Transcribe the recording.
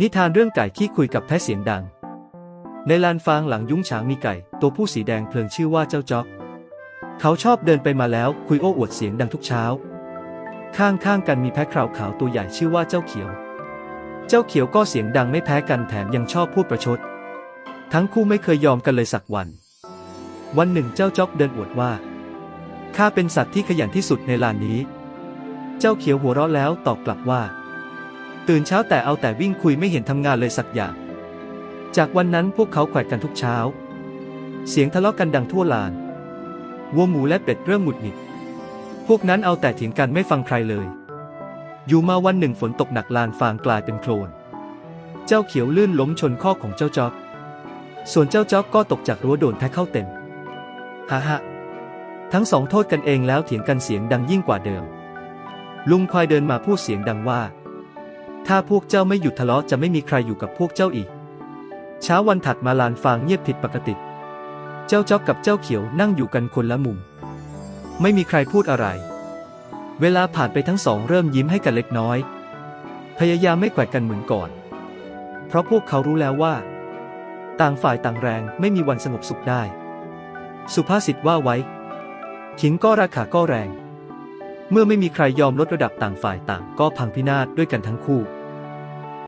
นิทานเรื่องไก่ขี้คุยกับแพะเสียงดัง ในลานฟางหลังยุ้งฉางมีไก่ ตัวผู้สีแดงเพลิงชื่อว่าเจ้าจ๊อก เขาชอบเดินไปมาแล้วคุยโอ้อวดเสียงดังทุกเช้า ข้างๆกันมีแพะคราวขาวตัวใหญ่ชื่อว่าเจ้าเขียว เจ้าเขียวก็เสียงดังไม่แพ้กันแถมยังชอบพูดประชด ทั้งคู่ไม่เคยยอมกันเลยสักวัน วันหนึ่งเจ้าจ๊อกเดินอวดว่าข้าเป็นสัตว์ที่ขยันที่สุดในลานนี้ เจ้าเขียวหัวเราะแล้วตอบกลับว่า ตื่นเช้าแต่เอาแต่วิ่งคุยไม่เห็นทำงานเลยสักอย่าง จากวันนั้นพวกเขาแขวะกันทุกเช้า เสียงทะเลาะกันดังทั่วลาน วัวหมูและเป็ดเริ่มหงุดหงิด พวกนั้นเอาแต่เถียงกันไม่ฟังใครเลย อยู่มาวันหนึ่งฝนตกหนักลานฟางกลายเป็นโคลน เจ้าเขียวลื่นล้มชนข้อของเจ้าจ๊อก ส่วนเจ้าจ๊อกก็ตกจากรั้วโดนแทะเข้าเต็มฮ่าฮ่าทั้งสองโทษกันเองแล้วเถียงกันเสียงดังยิ่งกว่าเดิม ลุงควายเดินมาพูดเสียงดังว่า ถ้าพวกเจ้าไม่หยุดทะเลาะจะไม่มีใครอยู่กับพวกเจ้าอีก เช้าวันถัดมาลานฟางเงียบผิดปกติ เจ้าจ๊อกกับเจ้าเขียวนั่งอยู่กันคนละมุม ไม่มีใครพูดอะไร เวลาผ่านไปทั้งสองเริ่มยิ้มให้กันเล็กน้อย พยายามไม่แกว่งกันเหมือนก่อน เพราะพวกเขารู้แล้วว่า ต่างฝ่ายต่างแรงไม่มีวันสงบสุขได้ สุภาษิตว่าไว้ ขิงก็ราคาก็แรงเมื่อไม่มีใครยอมลดระดับต่างฝ่ายต่างก็พังพินาศด้วยกันทั้งคู่